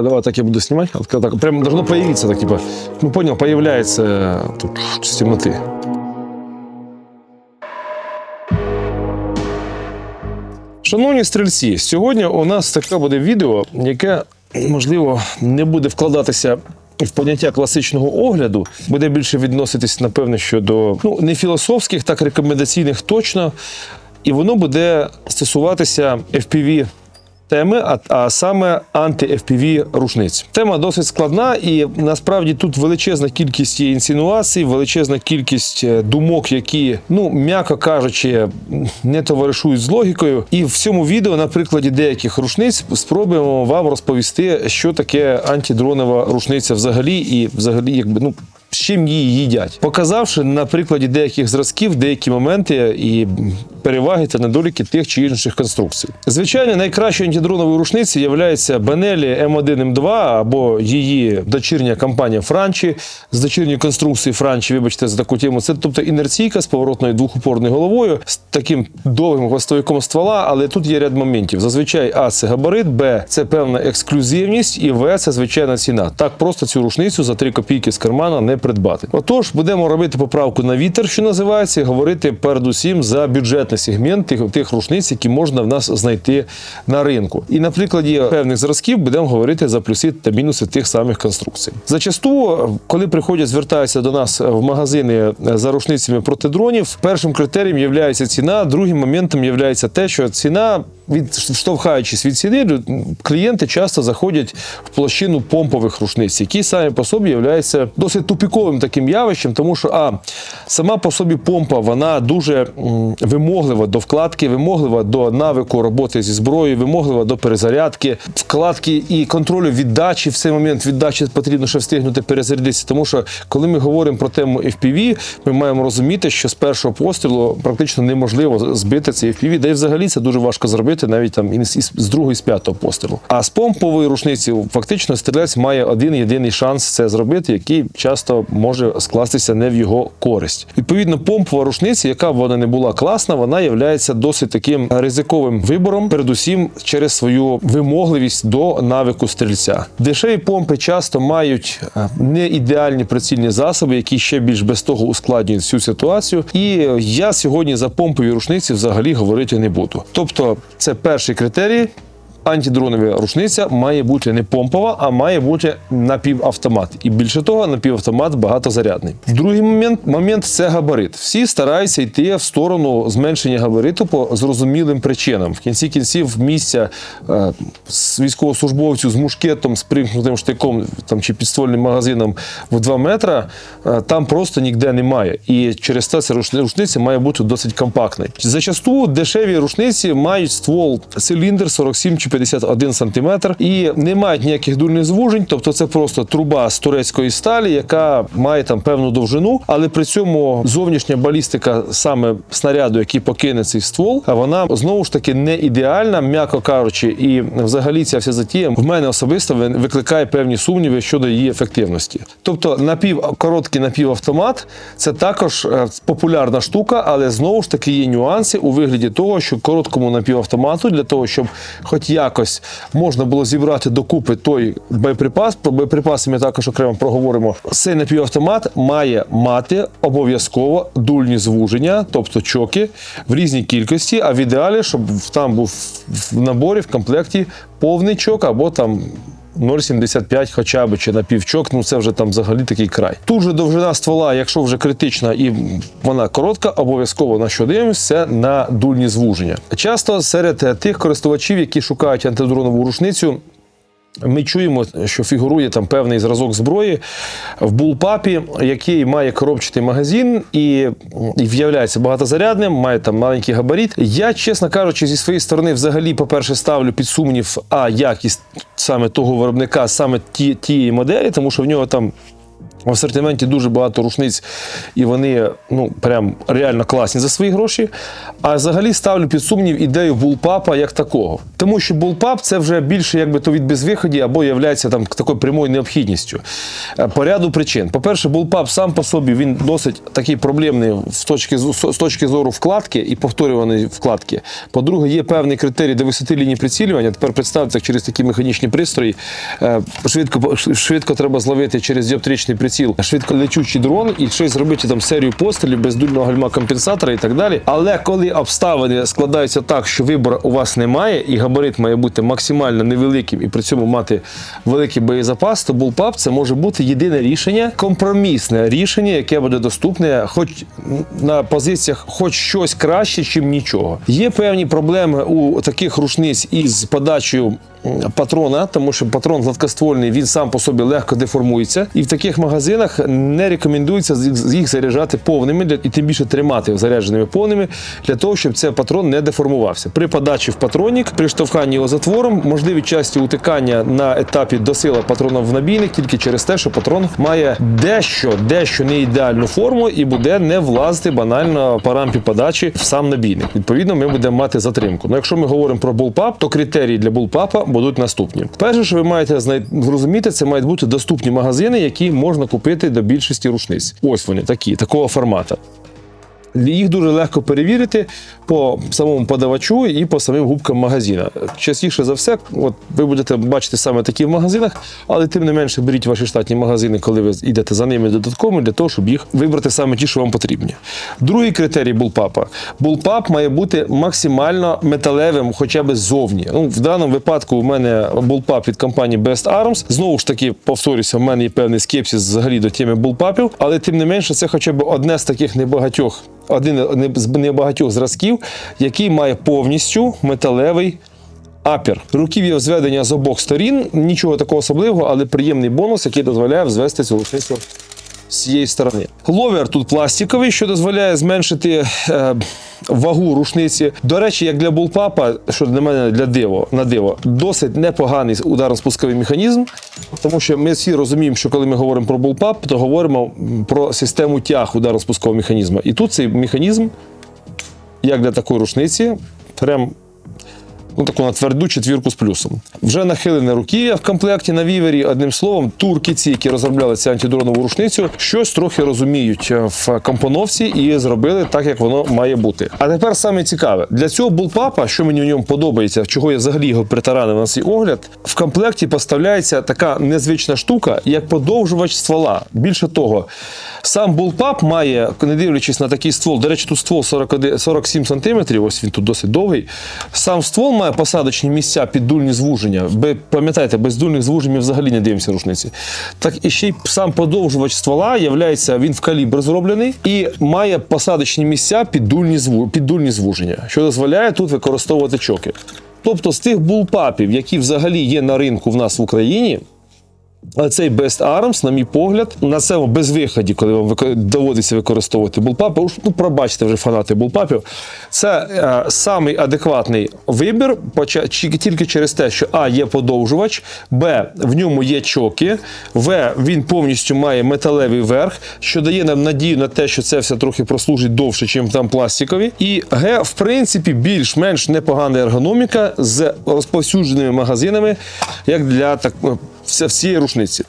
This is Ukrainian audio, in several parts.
Да, давай так я буду снимать. Вот так, прям должно появиться, так типа, ну понял, появляется тут с темноты. Шановні стрільці, сьогодні у нас таке буде відео, яке можливо не буде вкладатися. В поняття класичного огляду буде більше відноситись, напевно, що до ну не філософських, так рекомендаційних точно. І воно буде стосуватися FPV теми, а, а саме анти-FPV рушниць. Тема досить складна, і насправді тут величезна кількість інсинуацій, величезна кількість е, думок, які, ну м'яко кажучи, не товаришують з логікою. І в цьому відео, на прикладі деяких рушниць, спробуємо вам розповісти, що таке антидронова рушниця взагалі, і взагалі, якби ну. Чим її їдять, показавши на прикладі деяких зразків деякі моменти і переваги та недоліки тих чи інших конструкцій. Звичайно, найкращою антидроновою рушницею є Бенелі М1 М2 або її дочірня компанія Франчі з дочірньої конструкції Франчі, вибачте за таку тему. Це тобто інерційка з поворотною двохупорною головою з таким довгим хвостовиком ствола, але тут є ряд моментів. Зазвичай А це габарит, Б це певна ексклюзивність, і В це звичайна ціна. Так просто цю рушницю за 3 копійки з кармана не придбати. Отож, будемо робити поправку на вітер, що називається, і говорити передусім за бюджетний сегмент тих, тих рушниць, які можна в нас знайти на ринку. І на прикладі певних зразків будемо говорити за плюси та мінуси тих самих конструкцій. Зачасту, коли приходять, звертаються до нас в магазини за рушницями проти дронів, першим критерієм є ціна, другим моментом є те, що ціна. Відштовхаючись від ціни, клієнти часто заходять в площину помпових рушниць, які самі по собі являються досить тупіковим таким явищем, тому що а сама по собі помпа вона дуже вимоглива до вкладки, вимоглива до навику роботи зі зброєю, вимоглива до перезарядки, вкладки і контролю віддачі. В цей момент віддачі потрібно ще встигнути перезарядитися. Тому що коли ми говоримо про тему FPV, ми маємо розуміти, що з першого пострілу практично неможливо збити цей FPV, де й взагалі це дуже важко зробити навіть там із- з другого і з п'ятого пострілу. А з помпової рушниці фактично стрілець має один єдиний шанс це зробити, який часто може скластися не в його користь. Відповідно, помпова рушниця, яка б вона не була класна, вона є досить таким ризиковим вибором, передусім через свою вимогливість до навику стрільця. Дешеві помпи часто мають е, не ідеальні прицільні засоби, які ще більш без того ускладнюють цю ситуацію. І я сьогодні за помпові рушниці взагалі говорити не буду. Тобто, це перший критерій. Антидронова рушниця має бути не помпова, а має бути напівавтомат. І більше того, напівавтомат багатозарядний. Другий момент, момент це габарит. Всі стараються йти в сторону зменшення габариту по зрозумілим причинам. В кінці кінців місця е, військовослужбовцю з мушкетом, з примкнутим штиком там, чи підствольним магазином в 2 метра, е, там просто ніде немає. І через те ця рушниця має бути досить компактною. Зачасту дешеві рушниці мають ствол циліндр 47 чи 51 сантиметр. І не мають ніяких дульних звужень, тобто це просто труба з турецької сталі, яка має там певну довжину, але при цьому зовнішня балістика саме снаряду, який покине цей ствол, вона знову ж таки не ідеальна, м'яко кажучи, і взагалі ця вся затія в мене особисто викликає певні сумніви щодо її ефективності. Тобто напів короткий напівавтомат це також е, популярна штука, але знову ж таки є нюанси у вигляді того, що короткому напівавтомату для того, щоб хоч якось можна було зібрати докупи той боєприпас. Про боєприпаси ми також окремо проговоримо. Цей напівавтомат має мати обов'язково дульні звуження, тобто чоки в різній кількості. А в ідеалі, щоб там був в наборі в комплекті повний чок або там 0,75 хоча б чи на півчок, ну це вже там взагалі такий край. Тут же довжина ствола, якщо вже критична і вона коротка, обов'язково на що дивимося, на дульні звуження. Часто серед тих користувачів, які шукають антидронову рушницю. Ми чуємо, що фігурує там певний зразок зброї в булпапі, який має коробчатий магазин і, і виявляється багатозарядним, має там маленький габарит. Я, чесно кажучи, зі своєї сторони, взагалі, по-перше, ставлю під сумнів, а якість саме того виробника, саме ті, тієї моделі, тому що в нього там В асортименті дуже багато рушниць, і вони ну прям реально класні за свої гроші. А взагалі ставлю під сумнів ідею булпапа як такого. Тому що булпап це вже більше якби то від безвиході або є там такою прямою необхідністю. Е, По ряду причин. По-перше, булпап сам по собі він досить такий проблемний з точки, з точки зору вкладки і повторюваної вкладки. По-друге, є певний критерій до висоти лінії прицілювання. Тепер представте, через такі механічні пристрої е, швидко, швидко треба зловити через діоптричний приціл швидко лечучий дрон і щось зробити там серію пострілів без дульного гальма компенсатора і так далі. Але коли обставини складаються так, що вибору у вас немає, і габарит має бути максимально невеликим і при цьому мати великий боєзапас, то булпап це може бути єдине рішення, компромісне рішення, яке буде доступне, хоч на позиціях, хоч щось краще, чим нічого. Є певні проблеми у таких рушниць із подачею патрона, тому що патрон гладкоствольний, він сам по собі легко деформується, і в таких магазинах не рекомендується їх заряджати повними для і тим більше тримати зарядженими повними для того, щоб цей патрон не деформувався. При подачі в патронік, при штовханні його затвором, можливі часті утикання на етапі досила патрона в набійник тільки через те, що патрон має дещо, дещо не ідеальну форму і буде не влазити банально по рампі подачі в сам набійник. Відповідно, ми будемо мати затримку. Ну, якщо ми говоримо про булпап, то критерії для булпапа будуть наступні. Перше, що ви маєте зрозуміти, це мають бути доступні магазини, які можна купити до більшості рушниць. Ось вони такі, такого формату. Їх дуже легко перевірити по самому подавачу і по самим губкам магазина. Частіше за все, от ви будете бачити саме такі в магазинах, але тим не менше беріть ваші штатні магазини, коли ви йдете за ними додатково, для того, щоб їх вибрати саме ті, що вам потрібні. Другий критерій булпапа. Булпап має бути максимально металевим, хоча б ззовні. Ну, в даному випадку у мене булпап від компанії Best Arms. Знову ж таки, повторюся, в мене є певний скепсис взагалі до теми булпапів, але тим не менше, це хоча б одне з таких небагатьох один з небагатьох зразків, який має повністю металевий апер. Руків'я зведення з обох сторін, нічого такого особливого, але приємний бонус, який дозволяє взвести цю рушницю з цієї сторони. Ловер тут пластиковий, що дозволяє зменшити е, вагу рушниці. До речі, як для булпапа, що для мене для диво на диво, досить непоганий ударно-спусковий механізм, тому що ми всі розуміємо, що коли ми говоримо про булпап, то говоримо про систему тяг ударно-спускового механізму. І тут цей механізм, як для такої рушниці, прям ну, таку на тверду четвірку з плюсом. Вже нахилене руків'я в комплекті на вівері. Одним словом, турки, ці, які розробляли цю антидронову рушницю, щось трохи розуміють е, в компоновці і зробили так, як воно має бути. А тепер саме цікаве для цього булпапа, що мені в ньому подобається, чого я взагалі його притаранив на свій огляд, в комплекті поставляється така незвична штука, як подовжувач ствола. Більше того, сам булпап має, не дивлячись на такий ствол, до речі, тут ствол 41 47 см, ось він тут досить довгий. Сам ствол має посадочні місця під дульні звуження. Ви пам'ятаєте, без дульних звужень ми взагалі не дивимося рушниці. Так і ще й сам подовжувач ствола являється, він в калібр зроблений і має посадочні місця під дульні, під дульні звуження, що дозволяє тут використовувати чоки. Тобто з тих булпапів, які взагалі є на ринку в нас в Україні, а цей Best Arms, на мій погляд, на цьому безвиході, коли вам доводиться використовувати булпапи, ну пробачте вже фанати булпапів, це е, самий адекватний вибір, тільки через те, що А є подовжувач, Б в ньому є чоки, В він повністю має металевий верх, що дає нам надію на те, що це все трохи прослужить довше, ніж там пластикові. І Г, в принципі, більш-менш непогана ергономіка з розповсюдженими магазинами, як для так. Всієї рушниці.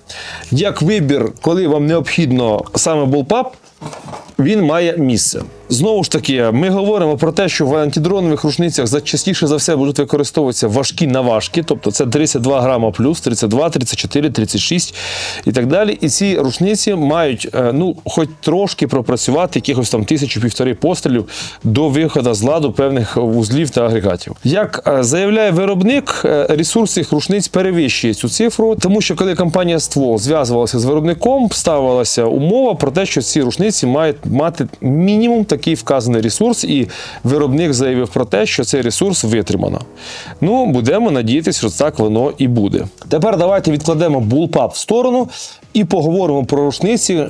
Як вибір, коли вам необхідно саме булпап, він має місце. Знову ж таки, ми говоримо про те, що в антидронових рушницях за частіше за все будуть використовуватися важкі наважки, тобто це 32 грама плюс, 32, 34, 36 і так далі. І ці рушниці мають е, ну, хоч трошки пропрацювати якихось там тисячу півтори пострілів до виходу з ладу певних вузлів та агрегатів. Як е, заявляє виробник, е, ресурс цих рушниць перевищує цю цифру, тому що коли компанія ствол зв'язувалася з виробником, ставилася умова про те, що ці рушниці мають мати мінімум такий вказаний ресурс, і виробник заявив про те, що цей ресурс витримано. Ну, будемо надіятися, що так воно і буде. Тепер давайте відкладемо булпап в сторону і поговоримо про рушниці.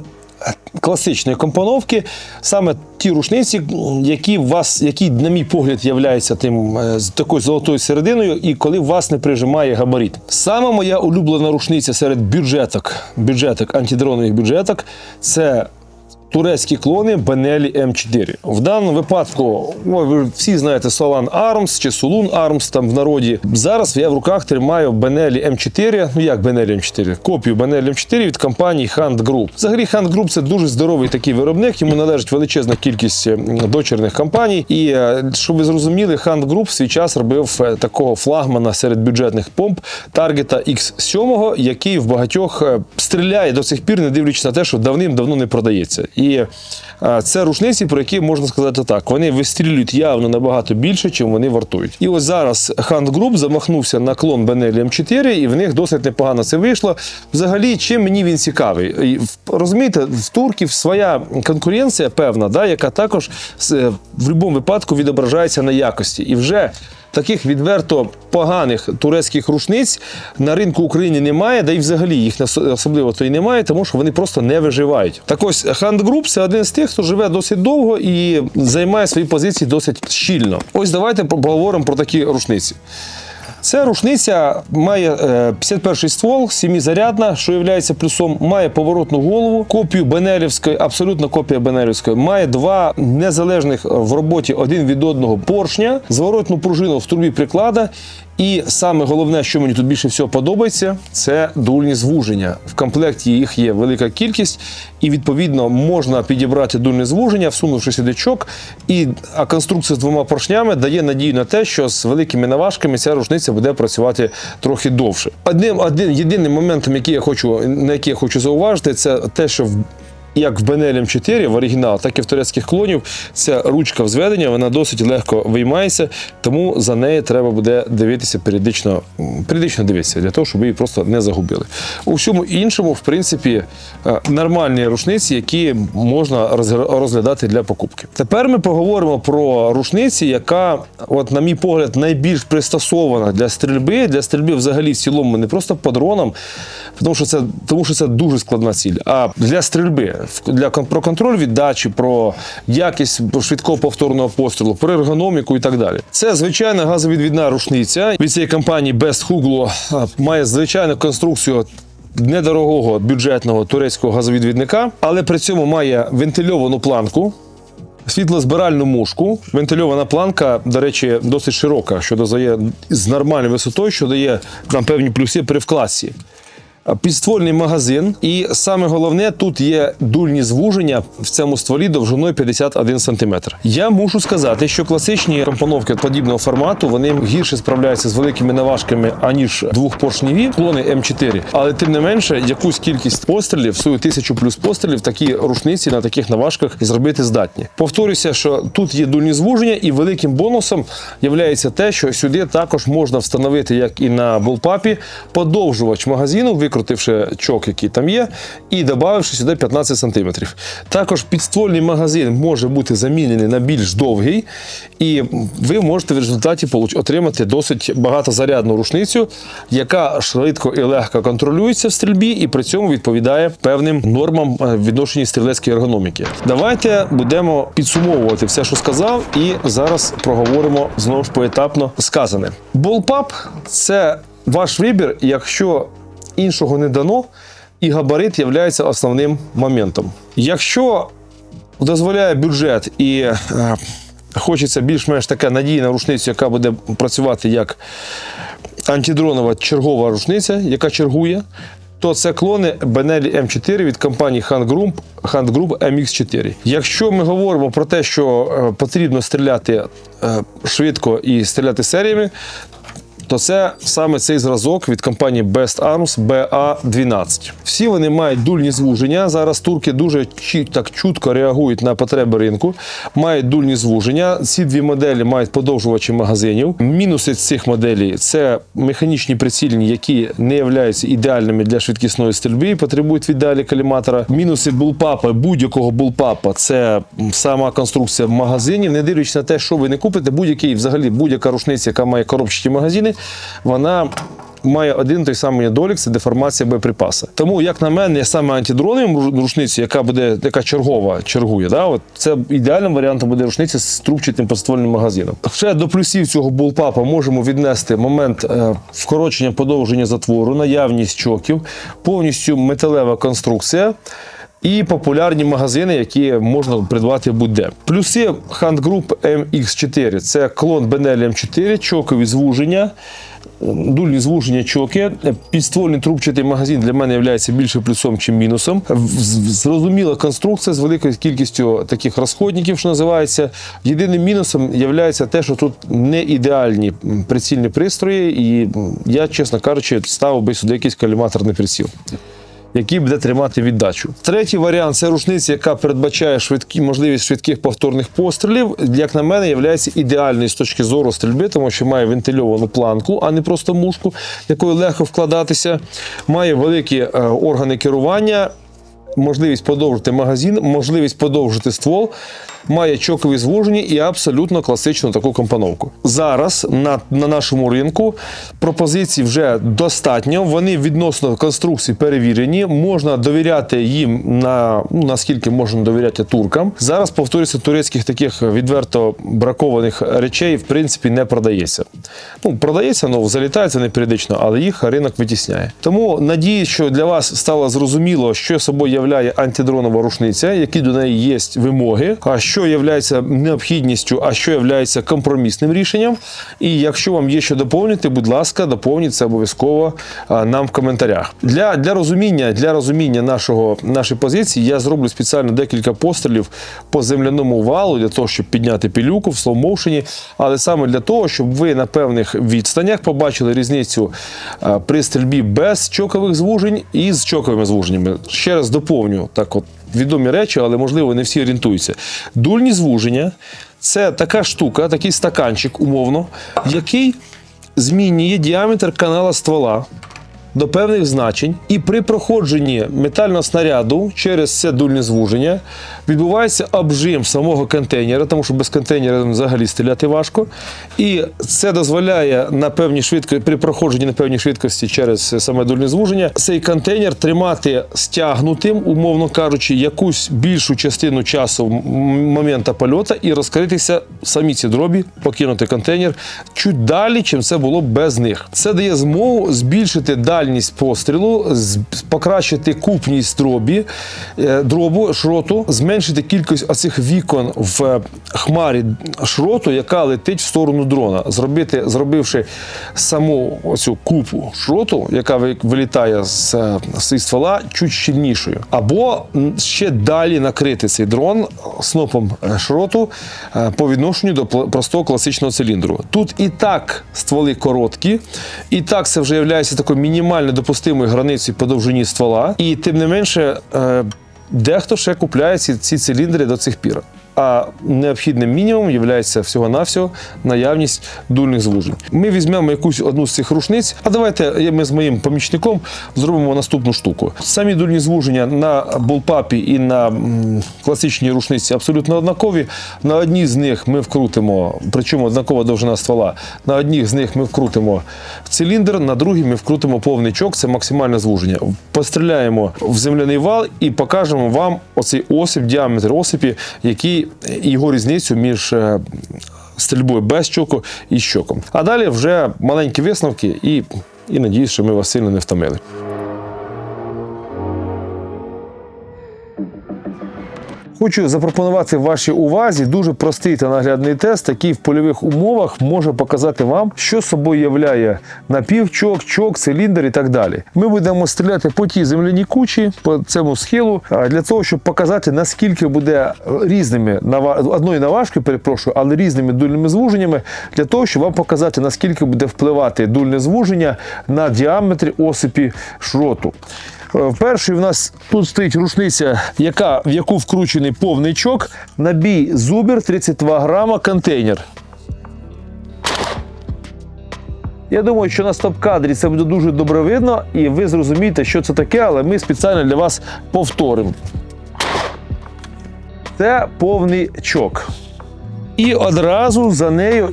класичної компоновки, саме ті рушниці, які в вас, які, на мій погляд, являються тим е, такою золотою серединою, і коли вас не прижимає габарит. Саме моя улюблена рушниця серед бюджеток, бюджеток, антидронових бюджеток, це турецькі клони Benelli M4. В даному випадку, ну, ви всі знаєте Solan Arms чи Solun Arms там в народі. Зараз я в руках тримаю Benelli M4. Ну як Benelli M4? Копію Benelli M4 від компанії Hand Group. Взагалі Hand Group це дуже здоровий такий виробник. Йому належить величезна кількість е, дочірних компаній. І е, щоб ви зрозуміли, Hand Group в свій час робив е, такого флагмана серед бюджетних помп Target X7, який в багатьох е, стріляє до сих пір, не дивлячись на те, що давним-давно не продається. І е, це рушниці, про які можна сказати так. Вони вистрілюють явно набагато більше, чим вони вартують. І ось зараз Hand Group замахнувся на клон Benelli M4, і в них досить непогано це вийшло. Взагалі, чим мені він цікавий? Розумієте, в турків своя конкуренція певна, да, яка також е, в будь-якому випадку відображається на якості. І вже таких відверто поганих турецьких рушниць на ринку України немає, да й взагалі їх особливо то й немає, тому що вони просто не виживають. Так ось Group – це один з тих, хто живе досить довго і займає свої позиції досить щільно. Ось давайте поговоримо про такі рушниці. Ця рушниця має е, 51-й ствол, сімізарядна, що є плюсом, має поворотну голову, копію Бенелівської, абсолютно копія Бенелівської, має два незалежних в роботі один від одного поршня, зворотну пружину в трубі приклада. І саме головне, що мені тут більше всього подобається, це дульні звуження. В комплекті їх є велика кількість, і відповідно можна підібрати дульне звуження, всунувши сюди чок. І а конструкція з двома поршнями дає надію на те, що з великими наважками ця рушниця буде працювати трохи довше. Одним один єдиним моментом, який я хочу на який я хочу зауважити, це те, що в як в Benelli M4 в оригінал, так і в турецьких клонів, ця ручка взведення вона досить легко виймається, тому за нею треба буде дивитися періодично, періодично дивитися для того, щоб її просто не загубили. У всьому іншому, в принципі, е, нормальні рушниці, які можна розглядати для покупки. Тепер ми поговоримо про рушниці, яка, от, на мій погляд, найбільш пристосована для стрільби, для стрільби взагалі в цілому не просто по дронам, тому що це, тому що це дуже складна ціль, а для стрільби, для про контроль віддачі, про якість швидкого повторного пострілу, про ергономіку і так далі. Це звичайна газовідвідна рушниця від цієї компанії Best Hugo має звичайну конструкцію. Недорогого бюджетного турецького газовідвідника, але при цьому має вентильовану планку, світлозбиральну мушку. Вентильована планка, до речі, досить широка, що додає з нормальною висотою, що дає нам певні плюси при вкладці. Підствольний магазин, і саме головне, тут є дульні звуження в цьому стволі довжиною 51 см. Я мушу сказати, що класичні компоновки подібного формату вони гірше справляються з великими наважками, аніж двохпоршневі клони М4. Але тим не менше, якусь кількість пострілів, свою тисячу плюс пострілів, такі рушниці на таких наважках зробити здатні. Повторюся, що тут є дульні звуження, і великим бонусом є те, що сюди також можна встановити, як і на булпапі, подовжувач магазину, викрутивши чок, який там є, і додавши сюди 15 см. Також підствольний магазин може бути замінений на більш довгий, і ви можете в результаті отримати досить багатозарядну рушницю, яка швидко і легко контролюється в стрільбі, і при цьому відповідає певним нормам е, відношенні стрілецької ергономіки. Давайте будемо підсумовувати все, що сказав, і зараз проговоримо знову ж поетапно сказане. Болпап це ваш вибір, якщо іншого не дано, і габарит є основним моментом. Якщо дозволяє бюджет і е, хочеться більш-менш така надійна рушниця, яка буде працювати як антидронова чергова рушниця, яка чергує, то це клони Benelli M4 від компанії Hand Group, Hand Group MX4. Якщо ми говоримо про те, що е, потрібно стріляти е, швидко і стріляти серіями, то це саме цей зразок від компанії Best Arms BA12. Всі вони мають дульні звуження. Зараз турки дуже так чутко реагують на потреби ринку, мають дульні звуження. Ці дві моделі мають подовжувачі магазинів. Мінуси цих моделей це механічні прицільні, які не являються ідеальними для швидкісної стрільби і потребують віддалі каліматора. Мінуси булпапа, будь-якого булпапа це сама конструкція магазинів. Не дивлячись на те, що ви не купите, будь-який взагалі будь-яка рушниця, яка має коробчаті магазини, вона має один той самий недолік це деформація боєприпаса. Тому, як на мене, саме антидроновим рушницю, яка буде яка чергова, чергує, да, от це ідеальним варіантом буде рушниця з трубчатим подствольним магазином. Ще до плюсів цього булпапа можемо віднести момент е, вкорочення подовження затвору, наявність чоків, повністю металева конструкція. І популярні магазини, які можна придбати будь-де. Плюси Hand Group MX4 це клон Benelli M4, чокові звуження, дульні звуження чоки. Підствольний трубчатий магазин для мене є більше плюсом, ніж мінусом. Зрозуміла конструкція з великою кількістю таких розходників, що називається. Єдиним мінусом є те, що тут не ідеальні прицільні пристрої, і я, чесно кажучи, ставив би сюди якийсь каліматорний приціл який буде тримати віддачу. Третій варіант це рушниця, яка передбачає швидкі можливість швидких повторних пострілів. Як на мене, є ідеальною з точки зору стрільби, тому що має вентильовану планку, а не просто мушку, якою легко вкладатися. Має великі е, органи керування. Можливість подовжити магазин, можливість подовжити ствол, має чокові звуження і абсолютно класичну таку компоновку. Зараз на, на нашому ринку пропозицій вже достатньо. Вони відносно конструкцій перевірені. Можна довіряти їм на ну, наскільки можна довіряти туркам. Зараз повторюся, турецьких таких відверто бракованих речей в принципі не продається. Ну продається, ну залітається не періодично, але їх ринок витісняє. Тому надію, що для вас стало зрозуміло, що собою являє антидронова рушниця, які до неї є вимоги, а що є необхідністю, а що є компромісним рішенням. І якщо вам є що доповнити, будь ласка, доповніть це обов'язково нам в коментарях. Для, для розуміння, для розуміння нашого, нашої позиції я зроблю спеціально декілька пострілів по земляному валу для того, щоб підняти пілюку в слоумоушені, але саме для того, щоб ви на певних відстанях побачили різницю при стрільбі без чокових звужень і з чоковими звуженнями. Ще раз доповню так, от відомі речі, але можливо не всі орієнтуються. Дульні звуження це така штука, такий стаканчик, умовно, який змінює діаметр канала ствола до певних значень, і при проходженні метального снаряду через це дульне звуження відбувається обжим самого контейнера, тому що без контейнера взагалі стріляти важко. І це дозволяє на певній швидкості, при проходженні на певній швидкості через саме дульне звуження, цей контейнер тримати стягнутим, умовно кажучи, якусь більшу частину часу м- моменту польоту і розкритися самі ці дробі, покинути контейнер чуть далі, чим це було без них. Це дає змогу збільшити дальність пострілу, покращити купність дробі, е, дробу шроту, зменшити кількість оцих вікон в е, хмарі шроту, яка летить в сторону дрона. Зробити, зробивши саму оцю купу шроту, яка вилітає з, е, з ствола, чуть щільнішою. Або ще далі накрити цей дрон снопом шроту по відношенню до простого класичного циліндру. Тут і так стволи короткі, і так це вже є такою мінімально допустимої границі по довжині ствола. І тим не менше, е, дехто ще купляє ці, ці циліндри до цих пір. А необхідним мінімумом є всього-навсього наявність дульних звужень. Ми візьмемо якусь одну з цих рушниць, а давайте ми з моїм помічником зробимо наступну штуку. Самі дульні звуження на булпапі і на класичній рушниці абсолютно однакові. На одній з них ми вкрутимо, причому однакова довжина ствола. На одній з них ми вкрутимо циліндр, на другій ми вкрутимо повний чок, це максимальне звуження. Постріляємо в земляний вал і покажемо вам оцей осип, діаметр осипі, який його різницю між е, стрільбою без щоку і щоком. А далі вже маленькі висновки і, і надіюсь, що ми вас сильно не втомили. Хочу запропонувати вашій увазі дуже простий та наглядний тест, який в польових умовах може показати вам, що собою являє напівчок, чок, циліндр і так далі. Ми будемо стріляти по тій земляній кучі, по цьому схилу, для того, щоб показати, наскільки буде різними нава- одною наважкою, перепрошую, але різними дульними звуженнями, для того, щоб вам показати, наскільки буде впливати дульне звуження на діаметрі осипі шроту. Перший в нас тут стоїть рушниця, яка, в яку вкручений повний чок, набій зубір 32 грама контейнер. Я думаю, що на стоп-кадрі це буде дуже добре видно, і ви зрозумієте, що це таке, але ми спеціально для вас повторимо. Це повний чок. І одразу за нею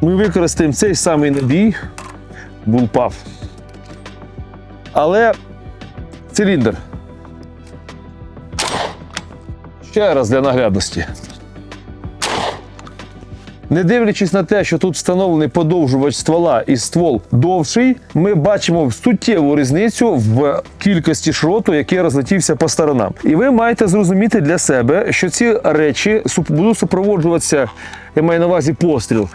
ми використаємо цей самий набій Bullpuff. Але циліндр. Ще раз для наглядності. Не дивлячись на те, що тут встановлений подовжувач ствола і ствол довший, ми бачимо суттєву різницю в кількості шроту, який розлетівся по сторонам. І ви маєте зрозуміти для себе, що ці речі будуть супроводжуватися, я маю на увазі постріл.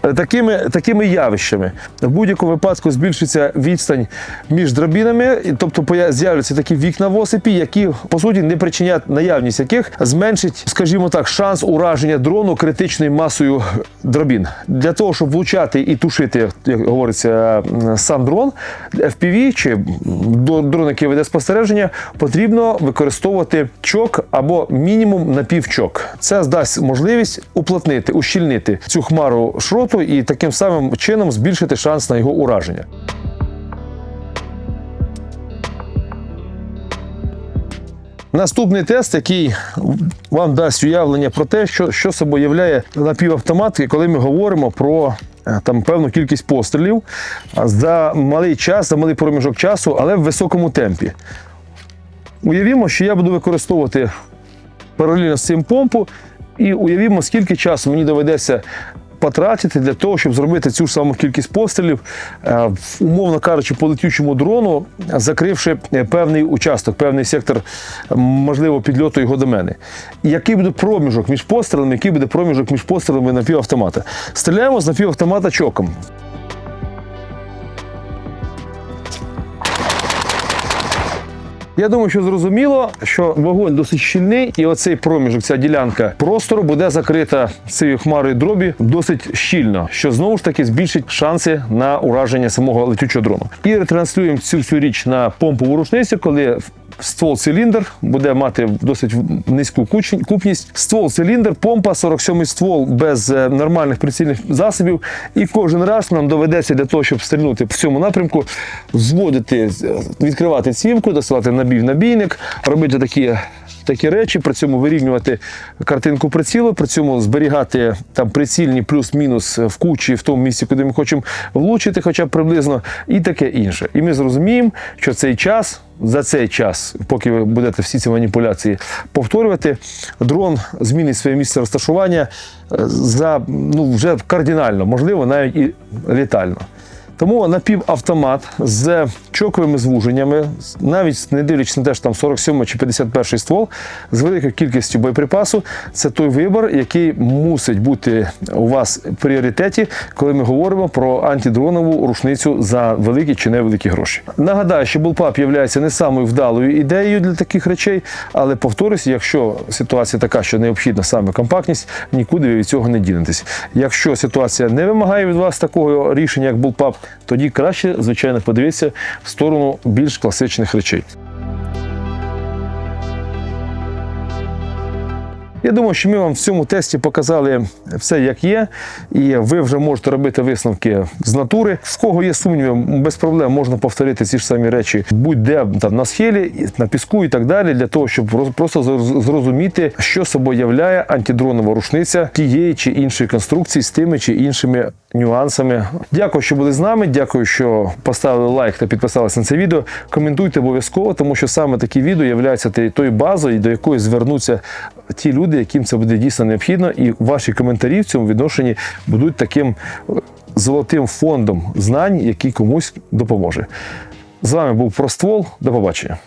Такими, такими явищами в будь-якому випадку збільшиться відстань між драбінами, тобто з'являться такі вікна в осипі, які по суті не причинять наявність яких зменшить, скажімо так, шанс ураження дрону критичною масою драбін. Для того, щоб влучати і тушити, як говориться, сам дрон, FPV чи дрон, який веде спостереження, потрібно використовувати чок або мінімум напівчок. Це дасть можливість уплотнити, ущільнити цю хмару шроту і таким самим чином збільшити шанс на його ураження. Наступний тест, який вам дасть уявлення про те, що, що собою являє напівавтомат, коли ми говоримо про е, там певну кількість пострілів за малий час, за малий проміжок часу, але в високому темпі. Уявімо, що я буду використовувати паралельно з цим помпу, і уявімо, скільки часу мені доведеться потратити для того, щоб зробити цю саму кількість пострілів, е, умовно кажучи, по летючому дрону, закривши е, певний участок, певний сектор, можливо, підльоту його до мене. Який буде проміжок між пострілами, який буде проміжок між пострілами напівавтомата? Стріляємо з напівавтомата чоком. Я думаю, що зрозуміло, що вогонь досить щільний, і оцей проміжок, ця ділянка простору буде закрита цією хмарою дробі досить щільно, що знову ж таки збільшить шанси на ураження самого летючого дрону. І ретранслюємо цю всю річ на помпову рушницю, коли ствол циліндр буде мати досить низьку купність. Ствол циліндр, помпа, 47-й ствол без е, нормальних прицільних засобів. І кожен раз нам доведеться для того, щоб стрільнути в цьому напрямку, зводити, відкривати цівку, досилати набій в набійник, робити такі. Такі речі, при цьому вирівнювати картинку прицілу, при цьому зберігати там прицільні плюс-мінус в кучі в тому місці, куди ми хочемо влучити, хоча б приблизно, і таке інше. І ми зрозуміємо, що цей час, за цей час, поки ви будете всі ці маніпуляції повторювати, дрон змінить своє місце розташування е, за ну вже кардинально, можливо, навіть і літально. Тому напівавтомат з чоковими звуженнями, навіть не дивлячись на те, що там 47 чи 51 ствол, з великою кількістю боєприпасу, це той вибір, який мусить бути у вас в пріоритеті, коли ми говоримо про антидронову рушницю за великі чи невеликі гроші. Нагадаю, що Bullpup є не самою вдалою ідеєю для таких речей, але повторюсь, якщо ситуація така, що необхідна саме компактність, нікуди ви від цього не дінетесь. Якщо ситуація не вимагає від вас такого рішення, як Bullpup, тоді краще, звичайно, подивитися сторону більш класичних речей. Я думаю, що ми вам в цьому тесті показали все, як є, і ви вже можете робити висновки з натури. В кого є сумніви, без проблем можна повторити ці ж самі речі будь-де там на схилі, на піску і так далі, для того, щоб просто зрозуміти, що собою являє антидронова рушниця тієї чи іншої конструкції з тими чи іншими нюансами. Дякую, що були з нами. Дякую, що поставили лайк та підписалися на це відео. Коментуйте обов'язково, тому що саме такі відео являються тою базою, до якої звернуться ті люди, яким це буде дійсно необхідно, і ваші коментарі в цьому відношенні будуть таким е, золотим фондом знань, який комусь допоможе. З вами був Проствол. До побачення.